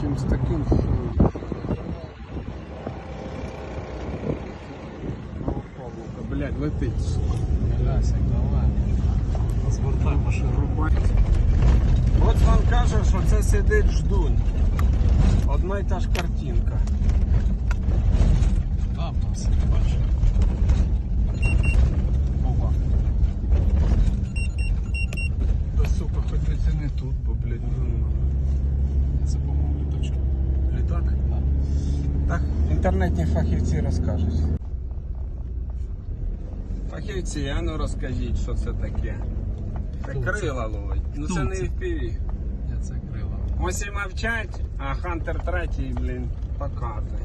чимось таким. Павлука, блядь, летить, сука. Лясик, давай. Згортай машину. Рубать. От він каже, що це сидить ждунь. Одна й та ж картинка. Там там все бачу. Опа. Та сука, хоч не тут, бо, блядь, ну Це, по-моєму, літочка. Літак? Да. Так, інтернетні фахівці розкажуть. Фахівці, а ну розкажіть, що це таке. Це Хто це? крила ловить. Ну це Хто не це? FPV. Я це крила. Ось і мовчать, а Хантер третій, блін, покати.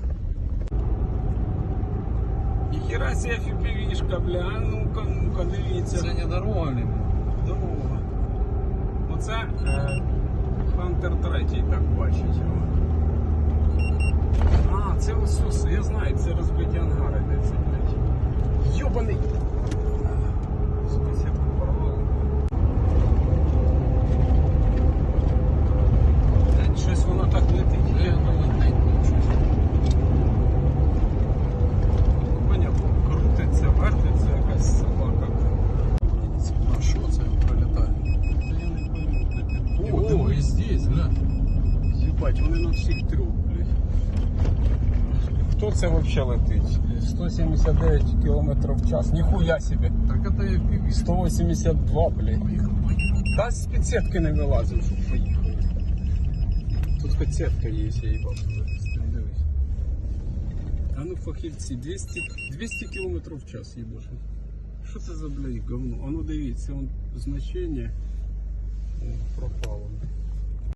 Ніхіра себе FPV-шка, бля, а ну-ка, ну-ка, дивіться. Це не дорога, Дорога. Оце е, Хантер третій так бачить його. А, це Осус, я знаю, це розбиті ангари, де це, блядь. Йобаний! Єбать, вони на всіх трьох, блядь. Хто це взагалі летить? 179 км в час. Ніхуя себе. Так это я півіс. 182, блядь. Поїхав, поїхав. Та з під сітки не вилазив, щоб поїхали. Тут хоч сітка є, я їбав вилізти, дивись. А ну фахівці, 200, 200 км в час їбаше. Що це за, блядь, говно? А ну дивіться, он значення